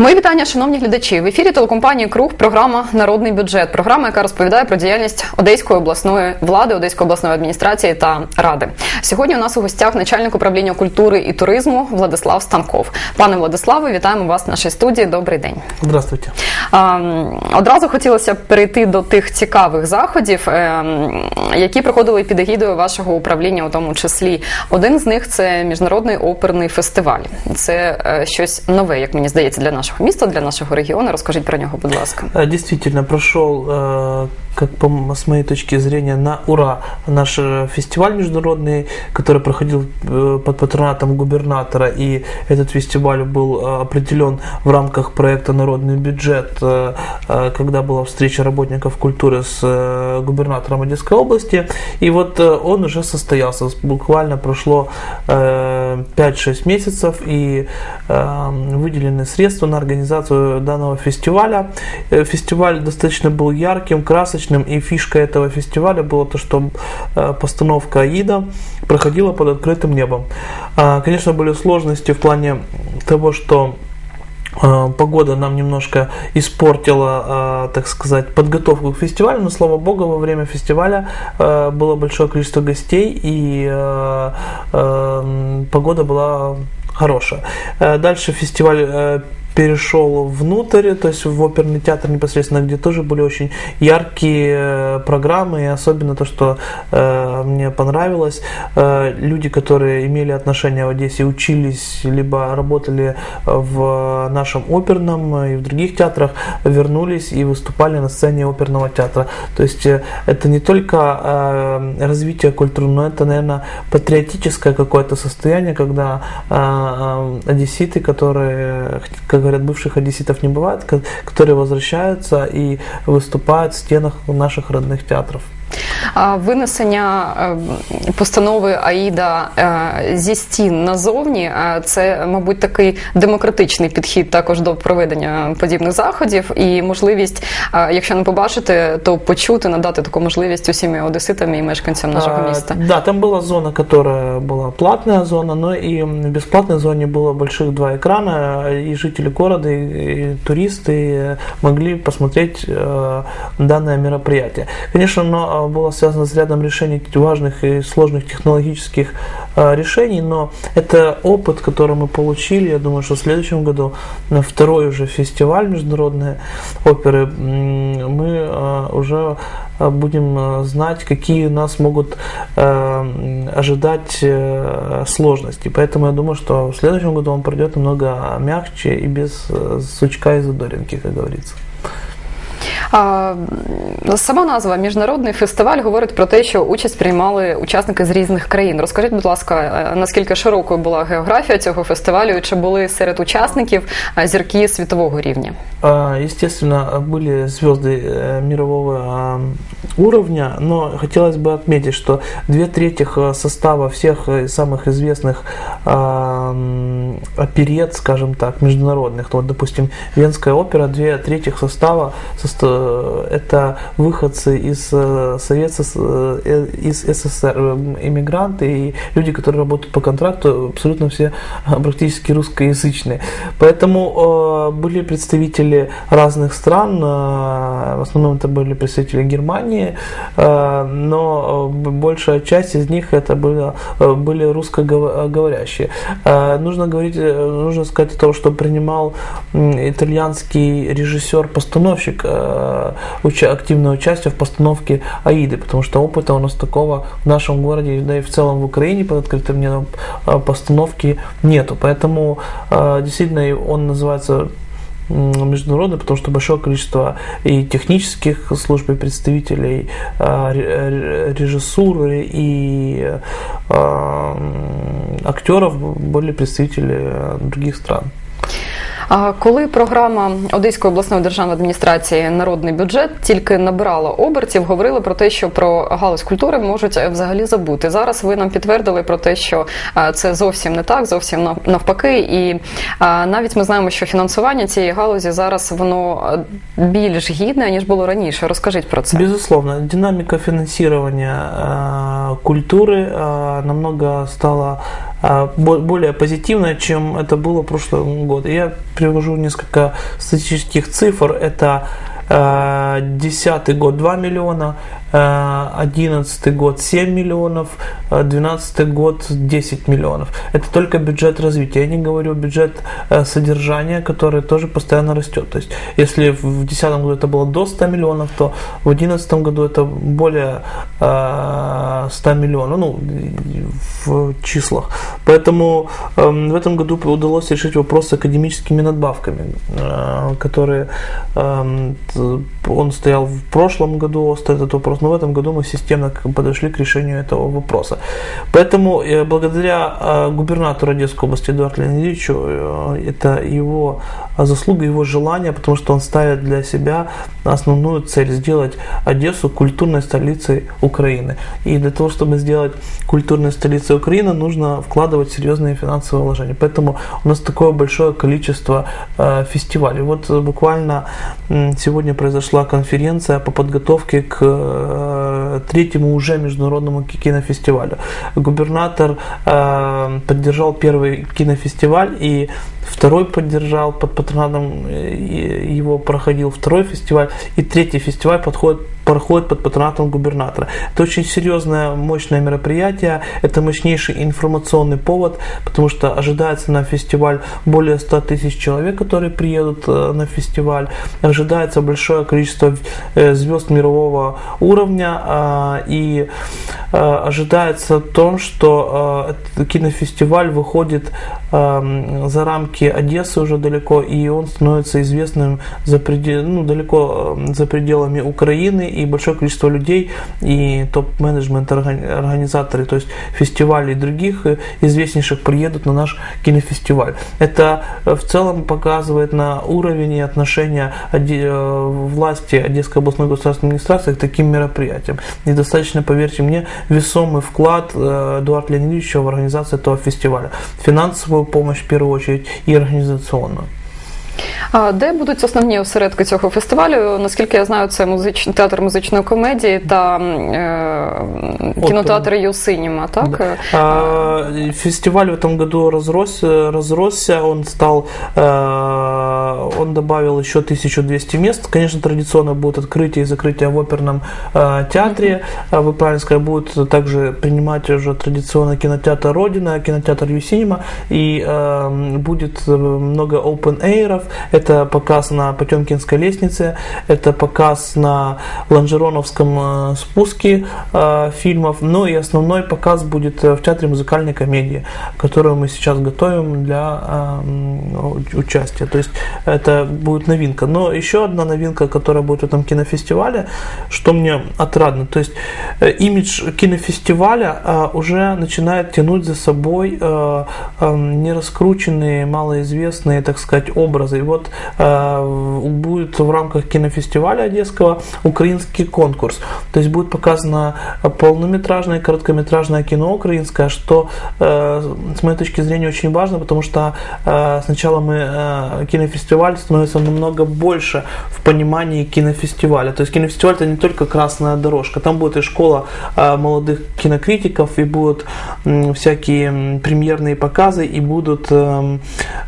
Мої вітання, шановні глядачі. В ефірі телекомпанії Круг програма Народний бюджет. Програма, яка розповідає про діяльність Одеської обласної влади, Одеської обласної адміністрації та ради. Сьогодні у нас у гостях начальник управління культури і туризму Владислав Станков. Пане Владиславе, вітаємо вас в нашій студії. Добрий день. Здравствуйте. Одразу хотілося перейти до тих цікавих заходів, е, які проходили під егідою вашого управління, у тому числі. Один з них це міжнародний оперний фестиваль. Це е, щось нове, як мені здається, для нашого міста, для нашого регіону. Розкажіть про нього, будь ласка. Э, Действительно, прошел, э, как по, с моей точки зрения, на ура наш э, фестиваль международный, который проходил э, под патронатом губернатора, и этот фестиваль был э, определен в рамках проекта «Народный бюджет», э, э, когда была встреча работников культуры с э, губернатором Одесской области, и вот э, он уже состоялся, буквально прошло э, 5-6 месяцев, и э, выделены средства на организацию данного фестиваля. Э, Фестиваль достаточно был ярким, красочным, и фишка этого фестиваля была то, что э, постановка Аида проходила под открытым небом. А, Конечно, были сложности в плане того, что э, Погода нам немножко испортила, так сказать, подготовку к фестивалю, но слава богу, во время фестиваля было большое количество гостей и погода была хорошая. Дальше фестиваль перешел внутрь, то есть в оперный театр непосредственно, где тоже были очень яркие э, программы, и особенно то, что э, мне понравилось, э, люди, которые имели отношение в Одессе, учились, либо работали в нашем оперном и в других театрах, вернулись и выступали на сцене оперного театра. То есть э, это не только э, развитие культуры, но это, наверное, патриотическое какое-то состояние, когда э, э, одесситы, которые, говорят, бывших одесситов не бывает, ко- которые возвращаются и выступают в стенах наших родных театров. А Винесення е, постанови Аїда е, зі стін назовні е, це, мабуть, такий демократичний підхід також до проведення подібних заходів і можливість, е, якщо не побачити, то почути, надати таку можливість усім і одеситам і мешканцям нашого А, міста. Да, там была зона, которая была платная зона, но и в бесплатной зоне было больших два экрана, и жители города, и, и туристы могли посмотреть э, данное мероприятие. Конечно, оно было связано с рядом решений важных и сложных технологических э, решений, но это опыт, который мы получили. Я думаю, что в следующем году на второй уже фестиваль международной оперы мы э, уже э, будем знать, какие нас могут ожидать э, сложности. Поэтому я думаю, что в следующем году он пройдет намного мягче и без э, сучка и задоринки, как говорится. А, м, Сама назва міжнародний фестиваль говорить про те, що участь приймали учасники з різних країн. Розкажіть, будь ласка, е, наскільки широкою була географія цього фестивалю, і чи були серед учасників е, зірки світового рівня? А, Естественно, были звезды э, мирового а, уровня, но хотелось бы отметить, что две трети э, состава всех э, самых известных а, м, оперет, скажем так, международных, вот, допустим, Венская опера, две трети состава состо- это выходцы из э, Совета, с- э, из СССР, э, иммигранты и люди, которые работают по контракту, абсолютно все практически русскоязычные. Поэтому э, были представители разных стран, э, в основном это были представители Германии, э, но э, большая часть из них это было, э, были русскоговорящие. Э, нужно говорить, э, нужно сказать о том, что принимал итальянский режиссер-постановщик э, активное участие в постановке Аиды, потому что опыта у нас такого в нашем городе, да и в целом в Украине под открытым небом э, постановки нету. Поэтому э, действительно он называется международный, потому что большое количество и технических служб, и представителей э, ре- ре- режиссуры и э, актеров были представители э, других стран. А коли програма Одеської обласної державної адміністрації Народний бюджет тільки набирала обертів, говорили про те, що про галузь культури можуть е, взагалі забути. Зараз ви нам підтвердили про те, що е, це зовсім не так, зовсім нав- навпаки. І е, навіть ми знаємо, що фінансування цієї галузі зараз воно е, більш гідне ніж було раніше. Розкажіть про це. Безусловно, динамика финансирования э, культуры э, намного стала а, бо- более позитивная, чем это было в прошлом году. Я привожу несколько статистических цифр. Это э, 10 год 2 миллиона, э, 11 год 7 миллионов, э, 12 год 10 миллионов. Это только бюджет развития. Я не говорю бюджет э, содержания, который тоже постоянно растет. То есть, если в 2010 году это было до 100 миллионов, то в 2011 году это более э, 100 миллионов, ну, в числах. Поэтому эм, в этом году удалось решить вопрос с академическими надбавками, э, которые эм, он стоял в прошлом году, этот вопрос, но в этом году мы системно подошли к решению этого вопроса. Поэтому э, благодаря э, губернатору Одесской области Эдуарду Леонидовичу, э, это его заслуга, его желание, потому что он ставит для себя основную цель сделать Одессу культурной столицей Украины. И для того, чтобы сделать культурной столицей Украины, нужно вкладывать серьезные финансовые вложения. Поэтому у нас такое большое количество фестивалей. Вот буквально сегодня произошла конференция по подготовке к третьему уже международному ки- кинофестивалю. Губернатор э, поддержал первый кинофестиваль и второй поддержал под патронатом э, его проходил второй фестиваль и третий фестиваль подходит проходит под патронатом губернатора. Это очень серьезное, мощное мероприятие, это мощнейший информационный повод, потому что ожидается на фестиваль более 100 тысяч человек, которые приедут э, на фестиваль. Ожидается большое количество э, звезд мирового уровня а, и э, ожидается то, что кинофестиваль выходит эм, за рамки Одессы уже далеко, и он становится известным за предел, ну, далеко за пределами Украины, и большое количество людей, и топ-менеджмент, органи- организаторы, то есть фестивалей других э, известнейших приедут на наш кинофестиваль. Это э, в целом показывает на уровень и отношения э, власти Одесской областной государственной администрации к таким мероприятиям. И достаточно, поверьте мне, весомый вклад Эдуарда Леонидовича в организацию этого фестиваля. Финансовую помощь в первую очередь и организационную. А де будуть основні осередки цього фестивалю? Наскільки я знаю, це музич... театр музичної комедії та е... кінотеатр Юсиніма, так? А, Фестиваль в этом году розросся, він он стал, э, он добавил еще 1200 мест. Конечно, традиционно будет открытие и закрытие в оперном э, театре. А правильно сказали, будет также принимать уже традиционно кинотеатр Родина, кинотеатр Юсинима, и э, будет э, много open airов. Это показ на Потемкинской лестнице, это показ на Ланжероновском э, спуске фильмов. Ну и основной показ будет в театре музыкальной комедии, которую мы сейчас готовим для э, м, участия. То есть это будет новинка. Но еще одна новинка, которая будет в этом кинофестивале, что мне отрадно. То есть э, имидж кинофестиваля э, уже начинает тянуть за собой э, нераскрученные, малоизвестные, так сказать, образы. И вот будет в рамках кинофестиваля Одесского украинский конкурс. То есть будет показано полнометражное короткометражное кино украинское, что с моей точки зрения очень важно, потому что сначала мы э, кинофестиваль становится намного больше в понимании кинофестиваля. То есть кинофестиваль это не только красная дорожка, там будет и школа э, молодых кинокритиков, и будут всякие премьерные показы, и будут эм,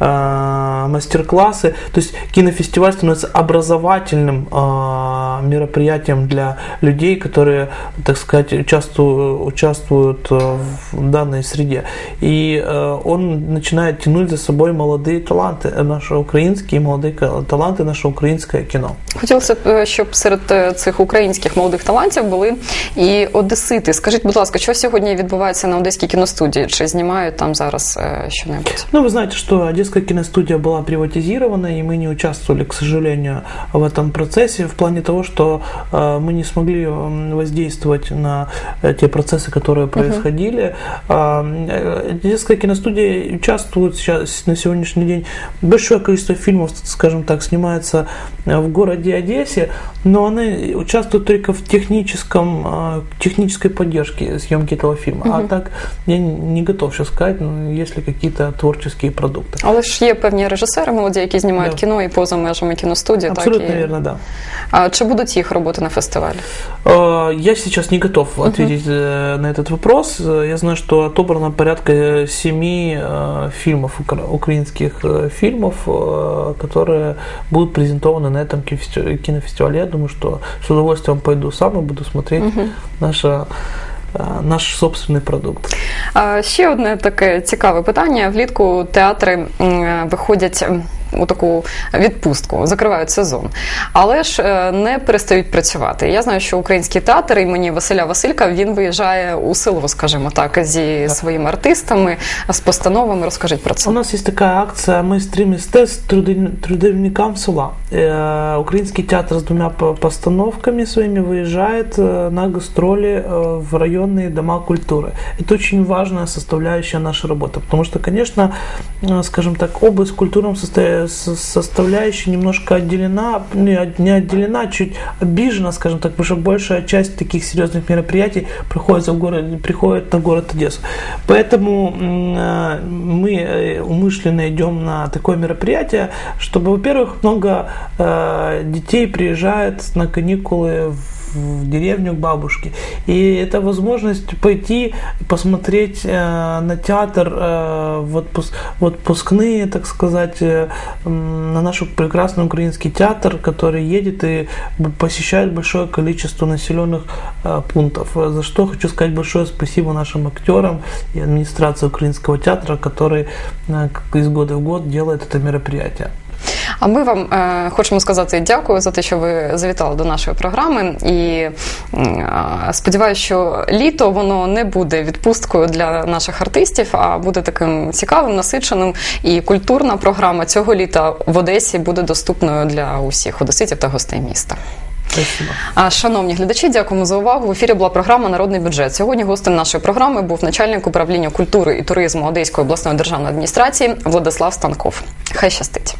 э, мастер-классы. То есть кинофестиваль становится образовательным э, мероприятием для людей, которые, так сказать, участвуют, участвуют э, в данной среде. И э, он начинает тянуть за собой молодые таланты, наши украинские молодые ка- таланты, наше українське кіно. Хотілося б, е, щоб серед е, цих українських молодих талантів були і одесити. Скажіть, будь ласка, що сьогодні відбувається на одеській кіностудії? Чи знімають там зараз е, щонебудь? Ну, вы знаете, что Одесская киностудия была приватизирована, и мы не участвовали, к сожалению, в этом процессе в плане того, что э, мы не смогли м, воздействовать на э, те процессы, которые происходили. А, э, Одесская киностудия участвует сейчас на сегодняшний день большое количество фильмов скажем так, снимаются э, в городе Одессе, но они участвуют только в техническом, э, технической поддержке съемки этого фильма. А так я не готов сейчас сказать, ну, есть ли какие-то творческие продукты. Але ж є певні режисери молоді, які знімають Да. кіно і поза межами кіностудії. Абсолютно так, і... верно, да. А чи будуть їх роботи на фестивалі? Э, Я сейчас не готов ответить э, на этот вопрос. Э, Я знаю, что отобрано порядка э, семи э, фильмов, укра- украинских э, фильмов, э, которые будут презентованы на этом кинофести- кинофестивале. Я думаю, что с удовольствием пойду сам и буду смотреть наша, э, наш собственный продукт. А, Ще одне таке цікаве питання. Влітку театри виходять у таку відпустку, закривають сезон, але ж е, не перестають працювати. Я знаю, що український театр імені Василя Василька він виїжджає у силу, скажімо так, зі своїми артистами, з постановами. Розкажіть про це. У нас есть такая акция «Мы стримим тест трудовникам села». Э, Украинский театр с двумя по- постановками своими выезжает э, на гастроли э, в районные дома культуры. Это очень важная составляющая нашей работы, потому что, конечно, э, скажем так, область культурной состо- со- составляющей немножко отделена, не от- не отделена, чуть обижена, скажем так, потому что большая часть таких серьезных мероприятий приходится в город, приходит на город Одессу. Поэтому э, мы э, умышленно идем на такое мероприятие, чтобы, во-первых, много э, детей приезжает на каникулы в в деревню к бабушке. И это возможность пойти посмотреть э, на театр э, в, отпуск, в отпускные, так сказать, э, на наш прекрасный украинский театр, который едет и посещает большое количество населенных э, пунктов. За что хочу сказать большое спасибо нашим актерам и администрации украинского театра, который из года в год делает это мероприятие. А ми вам е, хочемо сказати дякую за те, що ви завітали до нашої програми. І е, сподіваюся, що літо воно не буде відпусткою для наших артистів, а буде таким цікавим, насиченим. І культурна програма цього літа в Одесі буде доступною для усіх одеситів та гостей міста. Спасибо. А, Шановні глядачі, дякуємо за увагу. В ефірі була програма Народний бюджет. Сьогодні гостем нашої програми був начальник управління культури і туризму Одеської обласної державної адміністрації Владислав Станков. Хай щастить.